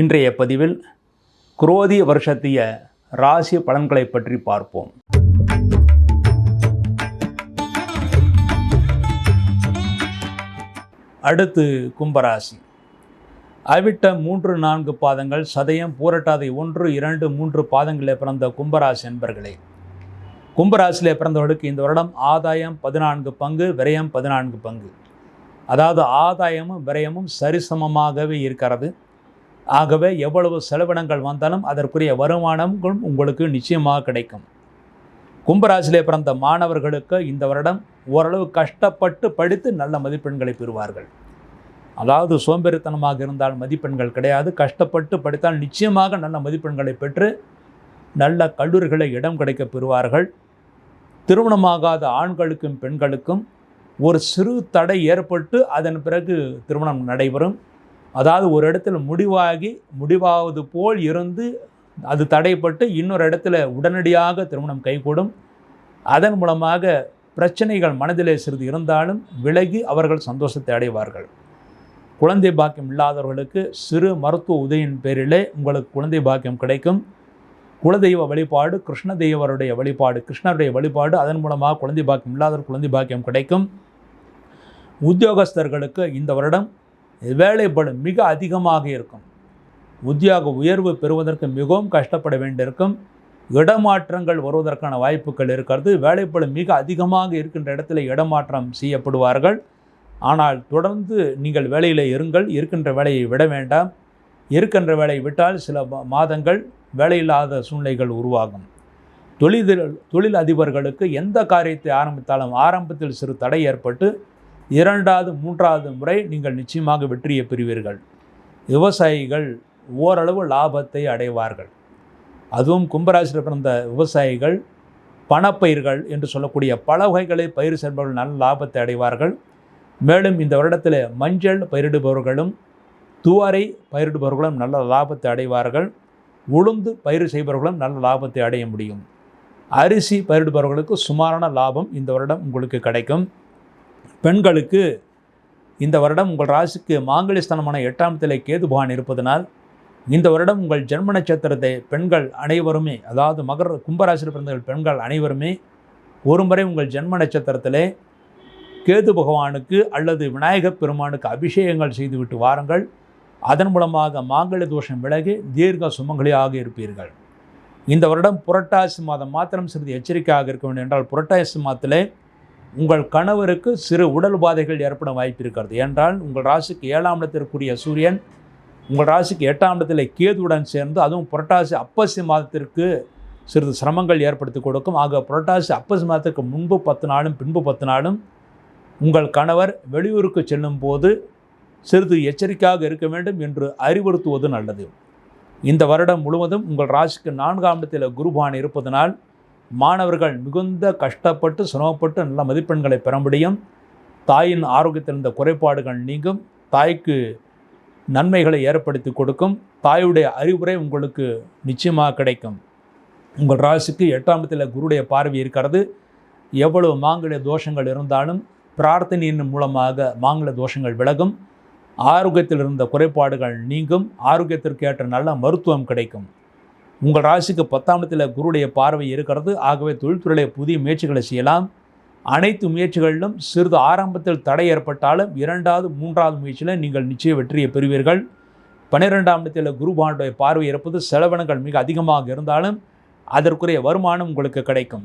இன்றைய பதிவில் குரோதி வருஷத்திய ராசி பலன்களை பற்றி பார்ப்போம். அடுத்து கும்பராசி. அவிட்ட மூன்று நான்கு பாதங்கள் சதயம் பூரட்டாதை ஒன்று இரண்டு மூன்று பாதங்களில் பிறந்த கும்பராசி என்பர்களே. கும்பராசியில் பிறந்தவர்களுக்கு இந்த வருடம் ஆதாயம் பதினான்கு பங்கு விரயம் பதினான்கு பங்கு. அதாவது ஆதாயமும் விரயமும் சரிசமமாகவே இருக்கிறது. ஆகவே எவ்வளவு செலவினங்கள் வந்தாலும் அதற்குரிய வருமானங்களும் உங்களுக்கு நிச்சயமாக கிடைக்கும். கும்பராசிலே பிறந்த மாணவர்களுக்கு இந்த வருடம் ஓரளவு கஷ்டப்பட்டு படித்து நல்ல மதிப்பெண்களை பெறுவார்கள். அதாவது சோம்பேறித்தனமாக இருந்தால் மதிப்பெண்கள் கிடையாது கஷ்டப்பட்டு படித்தால் நிச்சயமாக நல்ல மதிப்பெண்களை பெற்று நல்ல கல்லூரிகளை இடம் கிடைக்க பெறுவார்கள். திருமணமாகாத ஆண்களுக்கும் பெண்களுக்கும் ஒரு சிறு தடை ஏற்பட்டு அதன் பிறகு திருமணம் நடைபெறும். அதாவது ஒரு இடத்துல முடிவாகி முடிவாவது போல் இருந்து அது தடைப்பட்டு இன்னொரு இடத்துல உடனடியாக திருமணம் கைகூடும். அதன் மூலமாக பிரச்சனைகள் மனதிலே சிறிது இருந்தாலும் விலகி அவர்கள் சந்தோஷத்தை அடைவார்கள். குழந்தை பாக்கியம் இல்லாதவர்களுக்கு சிறு மருத்துவ உதவியின் பேரிலே உங்களுக்கு குழந்தை பாக்கியம் கிடைக்கும். குலதெய்வ வழிபாடு கிருஷ்ண தெய்வருடைய வழிபாடு கிருஷ்ணருடைய வழிபாடு அதன் மூலமாக குழந்தை பாக்கியம் இல்லாதவர் குழந்தை பாக்கியம் கிடைக்கும். உத்தியோகஸ்தர்களுக்கு இந்த வருடம் வேலைப்படும் மிக அதிகமாக இருக்கும். உத்தியோக உயர்வு பெறுவதற்கு மிகவும் கஷ்டப்பட வேண்டியிருக்கும். இடமாற்றங்கள் வருவதற்கான வாய்ப்புகள் இருக்கிறது. வேலைப்படும் மிக அதிகமாக இருக்கின்ற இடத்துல இடமாற்றம் செய்யப்படுவார்கள். ஆனால் தொடர்ந்து நீங்கள் வேலையில் இருங்கள். இருக்கின்ற வேலையை விட வேண்டாம். இருக்கின்ற வேலையை விட்டால் சில மாதங்கள் வேலையில்லாத சூழ்நிலைகள் உருவாகும். தொழில் தொழில் அதிபர்களுக்கு எந்த காரியத்தை ஆரம்பித்தாலும் ஆரம்பத்தில் சிறு தடை ஏற்பட்டு இரண்டாவது மூன்றாவது முறை நீங்கள் நிச்சயமாக வெற்றியை பெறுவீர்கள். விவசாயிகள் ஓரளவு லாபத்தை அடைவார்கள். அதுவும் கும்பராசியில் பிறந்த விவசாயிகள் பணப்பயிர்கள் என்று சொல்லக்கூடிய பல வகைகளை பயிர் செய்பவர்கள் நல்ல லாபத்தை அடைவார்கள். மேலும் இந்த வருடத்தில் மஞ்சள் பயிரிடுபவர்களும் துவாரை பயிரிடுபவர்களும் நல்ல லாபத்தை அடைவார்கள். உளுந்து பயிர் செய்பவர்களும் நல்ல லாபத்தை அடைய முடியும். அரிசி பயிரிடுபவர்களுக்கு சுமாரான லாபம் இந்த வருடம் உங்களுக்கு கிடைக்கும். பெண்களுக்கு இந்த வருடம் உங்கள் ராசிக்கு மாங்கலிஸ்தனமான எட்டாம் திலை கேதுபான் இருப்பதனால் இந்த வருடம் உங்கள் ஜென்ம நட்சத்திரத்தை பெண்கள் அனைவருமே அதாவது மகர கும்பராசியில் பிறந்த பெண்கள் அனைவருமே ஒருமுறை உங்கள் ஜென்ம நட்சத்திரத்திலே கேது பகவானுக்கு அல்லது விநாயகப் பெருமானுக்கு அபிஷேகங்கள் செய்துவிட்டு வாருங்கள். அதன் மூலமாக மாங்கல்ய தோஷம் விலகி தீர்க்க சுமங்கலியாக இருப்பீர்கள். இந்த வருடம் புரட்டாசி மாதம் மாத்திரம் சிறிது எச்சரிக்கையாக இருக்க வேண்டும் என்றால் புரட்டாசி மாதத்திலே உங்கள் கணவருக்கு சிறு உடல் உபாதைகள் ஏற்பட வாய்ப்பு இருக்கிறது. என்றால் உங்கள் ராசிக்கு ஏழாம் இடத்திற்குரிய சூரியன் உங்கள் ராசிக்கு எட்டாம் இடத்தில் கேதுவுடன் சேர்ந்து அதுவும் புரட்டாசி அப்பசி மாதத்திற்கு சிறிது சிரமங்கள் ஏற்படுத்தி கொடுக்கும். ஆக புரட்டாசி அப்பசி மாதத்துக்கு முன்பு பத்து நாளும் பின்பு பத்து நாளும் உங்கள் கணவர் வெளியூருக்கு செல்லும் போது சிறிது எச்சரிக்கையாக இருக்க வேண்டும் என்று அறிவுறுத்துவது நல்லது. இந்த வருடம் முழுவதும் உங்கள் ராசிக்கு நான்காம் இடத்தில் குருபான் இருப்பதனால் மாணவர்கள் மிகுந்த கஷ்டப்பட்டு சிரமப்பட்டு நல்ல மதிப்பெண்களை பெற முடியும். தாயின் ஆரோக்கியத்தில் இருந்த குறைபாடுகள் நீங்கும். தாய்க்கு நன்மைகளை ஏற்படுத்தி கொடுக்கும். தாயுடைய அறிவுரை உங்களுக்கு நிச்சயமாக கிடைக்கும். உங்கள் ராசிக்கு எட்டாம் இடத்தில் குருடைய பார்வை இருக்கிறது. எவ்வளவு மாங்கல்ய தோஷங்கள் இருந்தாலும் பிரார்த்தனையின் மூலமாக மாங்கல தோஷங்கள் விலகும். ஆரோக்கியத்தில் இருந்த குறைபாடுகள் நீங்கும். ஆரோக்கியத்திற்கு ஏற்ற நல்ல மருத்துவம் கிடைக்கும். உங்கள் ராசிக்கு பத்தாம் இடத்தில் குருடைய பார்வை இருக்கிறது. ஆகவே தொழில்துறையிலே புதிய முயற்சிகளை செய்யலாம். அனைத்து முயற்சிகளிலும் சிறிது ஆரம்பத்தில் தடை ஏற்பட்டாலும் இரண்டாவது மூன்றாவது முயற்சியில் நீங்கள் நிச்சய வெற்றியை பெறுவீர்கள். பன்னிரெண்டாம் இடத்தில் குருபானுடைய பார்வை இருப்பது செலவினங்கள் மிக அதிகமாக இருந்தாலும் அதற்குரிய வருமானம் உங்களுக்கு கிடைக்கும்.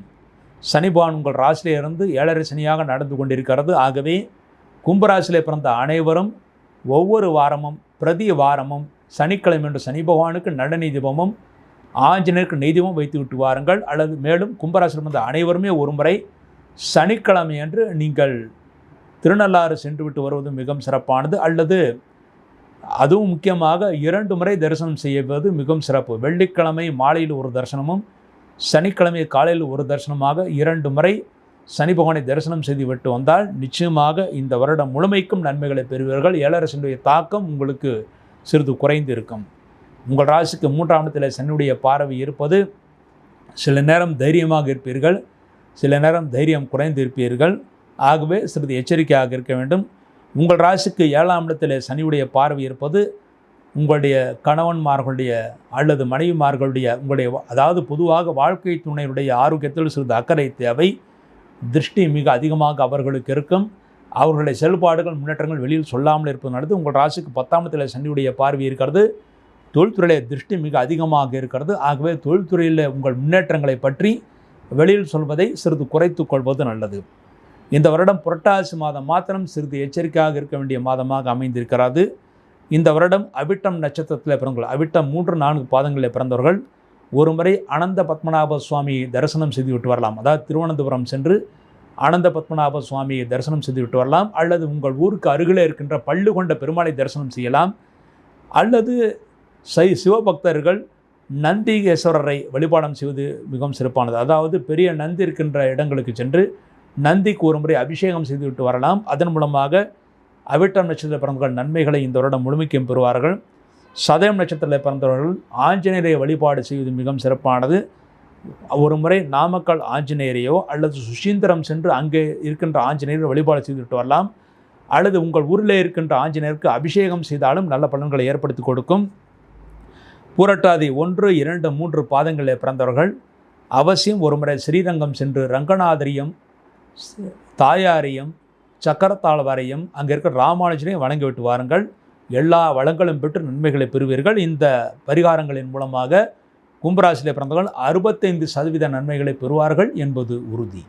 சனிபான் உங்கள் ராசியிலிருந்து ஏழரை சனியாக நடந்து கொண்டிருக்கிறது. ஆகவே கும்பராசியிலே பிறந்த அனைவரும் ஒவ்வொரு வாரமும் பிரதி வாரமும் சனிக்கிழமை என்று சனி பகவானுக்கு நடனி தீபமும் ஆஞ்சநேயருக்கு நெய்தீபம் வைத்து விட்டு வாருங்கள். அல்லது மேலும் கும்பராசியில் வந்த அனைவருமே ஒரு முறை சனிக்கிழமை அன்று நீங்கள் திருநள்ளாறு சென்று விட்டு வருவது மிகவும் சிறப்பானது. அல்லது அதுவும் முக்கியமாக இரண்டு முறை தரிசனம் செய்வது மிகவும் சிறப்பு. வெள்ளிக்கிழமை மாலையில் ஒரு தரிசனமும் சனிக்கிழமை காலையில் ஒரு தரிசனமாக இரண்டு முறை சனி பகவானை தரிசனம் செய்து விட்டு வந்தால் நிச்சயமாக இந்த வருடம் முழுமைக்கும் நன்மைகளை பெறுவீர்கள். ஏழரசனுடைய தாக்கம் உங்களுக்கு சிறிது குறைந்து இருக்கும். உங்கள் ராசிக்கு மூன்றாம் இடத்தில் சனியுடைய பார்வை இருப்பது சில நேரம் தைரியமாக இருப்பீர்கள் சில நேரம் தைரியம் குறைந்து இருப்பீர்கள். ஆகவே சிறிது எச்சரிக்கையாக இருக்க வேண்டும். உங்கள் ராசிக்கு ஏழாம் இடத்தில் சனியுடைய பார்வை இருப்பது உங்களுடைய கணவன்மார்களுடைய அல்லது மனைவிமார்களுடைய உங்களுடைய அதாவது பொதுவாக வாழ்க்கை துணையுடைய ஆரோக்கியத்தில் சிறிது அக்கறை தேவை. திருஷ்டி மிக அதிகமாக அவர்களுக்கு இருக்கும். அவர்களுடைய செயல்பாடுகள் முன்னேற்றங்கள் வெளியில் சொல்லாமல் இருப்பது நடந்து உங்கள் ராசிக்கு பத்தாம் இடத்தில் சனியுடைய பார்வை இருக்கிறது. தொழில்துறையில் திருஷ்டி மிக அதிகமாக இருக்கிறது. ஆகவே தொழில்துறையில் உங்கள் முன்னேற்றங்களை பற்றி வெளியில் சொல்வதை சிறிது குறைத்து கொள்வது நல்லது. இந்த வருடம் புரட்டாசி மாதம் மாத்திரம் சிறிது எச்சரிக்கையாக இருக்க வேண்டிய மாதமாக அமைந்திருக்கிறது. இந்த வருடம் அவிட்டம் நட்சத்திரத்தில் பிறந்தவர்கள் அவிட்டம் மூன்று நான்கு பாதங்களில் பிறந்தவர்கள் ஒரு முறை அனந்த பத்மநாப சுவாமி தரிசனம் செய்துவிட்டு வரலாம். அதாவது திருவனந்தபுரம் சென்று அனந்த பத்மநாப சுவாமியை தரிசனம் செய்துவிட்டு வரலாம். அல்லது உங்கள் ஊருக்கு அருகிலே இருக்கின்ற பள்ளு கொண்ட பெருமாளை தரிசனம் செய்யலாம். அல்லது சை சிவபக்தர்கள் நந்திகேஸ்வரரை வழிபாடம் செய்வது மிகவும் சிறப்பானது. அதாவது பெரிய நந்தி இருக்கின்ற இடங்களுக்கு சென்று நந்திக்கு ஒரு முறை அபிஷேகம் செய்துவிட்டு வரலாம். அதன் மூலமாக அவிட்டம் நட்சத்திர பிறந்தவர்கள் நன்மைகளை இந்த வருடம் முழுமைக்கும் பெறுவார்கள். சதயம் நட்சத்திரத்தில் பிறந்தவர்கள் ஆஞ்சநேயரை வழிபாடு செய்வது மிகவும் சிறப்பானது. ஒரு முறை நாமக்கல் ஆஞ்சநேயரையோ அல்லது சுசீந்திரம் சென்று அங்கே இருக்கின்ற ஆஞ்சநேயரை வழிபாடு செய்துவிட்டு வரலாம். அல்லது உங்கள் ஊரில் இருக்கின்ற ஆஞ்சநேயருக்கு அபிஷேகம் செய்தாலும் நல்ல பலன்களை ஏற்படுத்தி கொடுக்கும். பூரட்டாதி ஒன்று இரண்டு மூன்று பாதங்களில் பிறந்தவர்கள். அவசியம் ஒருமுறை ஸ்ரீரங்கம் சென்று ரங்கநாதரியும் தாயாரையும் சக்கரத்தாழ்வாரையும் அங்கே இருக்கிற ராமானுஜனையும் வணங்கிவிட்டு வாருங்கள். எல்லா வளங்களும் பெற்று நன்மைகளை பெறுவீர்கள். இந்த பரிகாரங்களின் மூலமாக கும்பராசியில் பிறந்தவர்கள் அறுபத்தைந்து சதவீத நன்மைகளை பெறுவார்கள் என்பது உறுதி.